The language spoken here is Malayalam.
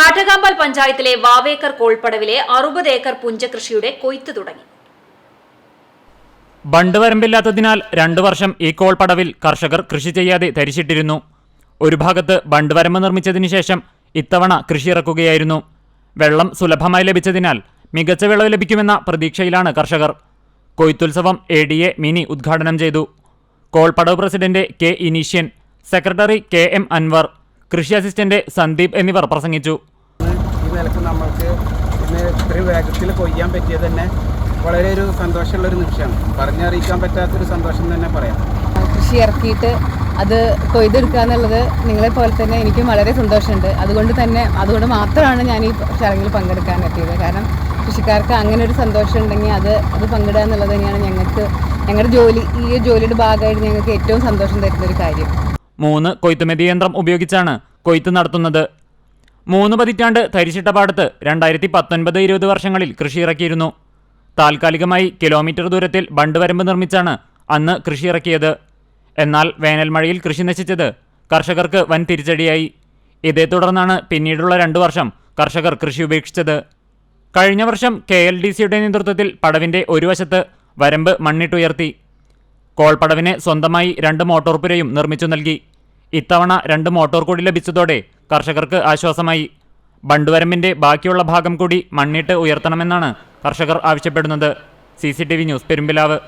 കാട്ടകാമ്പൽ പഞ്ചായത്തിലെ വാവേക്കർ കോൾപ്പടവിലെ അറുപത് ഏക്കർ പുഞ്ചകൃഷിയുടെ കൊയ്ത്ത് തുടങ്ങി. ബണ്ട് വരമ്പില്ലാത്തതിനാൽ രണ്ടു വർഷം ഈ കോൾപ്പടവിൽ കർഷകർ കൃഷി ചെയ്യാതെ തരിച്ചിട്ടിരുന്നു ഒരു ഭാഗത്ത് ബണ്ട് വരമ്പ് നിർമ്മിച്ചതിനു ശേഷം ഇത്തവണ കൃഷി ഇറക്കുകയായിരുന്നു. വെള്ളം സുലഭമായി ലഭിച്ചതിനാൽ മികച്ച വിളവ് ലഭിക്കുമെന്ന പ്രതീക്ഷയിലാണ് കർഷകർ. കൊയ്ത്തുത്സവം എ ഡി എ മിനി ഉദ്ഘാടനം ചെയ്തു. കോൾപ്പടവ് president K Inishyan secretary K M Anvar കൃഷി അസിസ്റ്റന്റ് സന്ദീപ് എന്നിവർ പ്രസംഗിച്ചു. ഈ നിലയ്ക്ക് നമ്മൾക്ക് ഇന്ന് ഇത്രയും വേഗത്തിൽ കൊയ്യാൻ പറ്റിയത് തന്നെ വളരെ ഒരു സന്തോഷമുള്ളൊരു നിമിഷമാണ്. പറഞ്ഞറിയിക്കാൻ പറ്റാത്തൊരു സന്തോഷം തന്നെ പറയാം. കൃഷി ഇറക്കിയിട്ട് അത് കൊയ്തെടുക്കുക എന്നുള്ളത് നിങ്ങളെ പോലെ തന്നെ എനിക്കും വളരെ സന്തോഷമുണ്ട്. അതുകൊണ്ട് തന്നെ അതുകൊണ്ട് മാത്രമാണ് ഞാൻ ഈ ചടങ്ങിൽ പങ്കെടുക്കാൻ പറ്റിയത് കാരണം കൃഷിക്കാർക്ക് അങ്ങനെ ഒരു സന്തോഷം ഉണ്ടെങ്കിൽ അത് അത് പങ്കിടുക എന്നുള്ളത് തന്നെയാണ് ഞങ്ങൾക്ക് ഞങ്ങളുടെ ജോലി. ഈ ഒരു ജോലിയുടെ ഭാഗമായിട്ട് ഞങ്ങൾക്ക് ഏറ്റവും സന്തോഷം തരുന്ന ഒരു കാര്യം. മൂന്ന് കൊയ്ത്തുമെതി യന്ത്രം ഉപയോഗിച്ചാണ് കൊയ്ത്ത് നടത്തുന്നത്. മൂന്ന് പതിറ്റാണ്ട് തരിശിട്ട പാടത്ത് രണ്ടായിരത്തി പത്തൊൻപത് ഇരുപത് വർഷങ്ങളിൽ കൃഷി ഇറക്കിയിരുന്നു താൽക്കാലികമായി കിലോമീറ്റർ ദൂരത്തിൽ ബണ്ട് വരമ്പ് നിർമ്മിച്ചാണ് അന്ന് കൃഷി ഇറക്കിയത് എന്നാൽ വേനൽമഴയിൽ കൃഷി നശിച്ചത് കർഷകർക്ക് വൻ തിരിച്ചടിയായി. ഇതേ തുടർന്നാണ് പിന്നീടുള്ള രണ്ടു വർഷം കർഷകർ കൃഷി ഉപേക്ഷിച്ചത്. കഴിഞ്ഞ വർഷം കെ എൽ ഡി സിയുടെ നേതൃത്വത്തിൽ പടവിന്റെ ഒരു വശത്ത് വരമ്പ് മണ്ണിട്ടുയർത്തി. കോൾപടവിന് സ്വന്തമായി രണ്ട് മോട്ടോർ പുരയും നിർമ്മിച്ചു നൽകി. ഇത്തവണ രണ്ട് മോട്ടോർ കൂടി ലഭിച്ചതോടെ കർഷകർക്ക് ആശ്വാസമായി. ബണ്ടുവരമ്പിന്റെ ബാക്കിയുള്ള ഭാഗം കൂടി മണ്ണിട്ട് ഉയർത്തണമെന്നാണ് കർഷകർ ആവശ്യപ്പെടുന്നത്. C news Perumpilavu.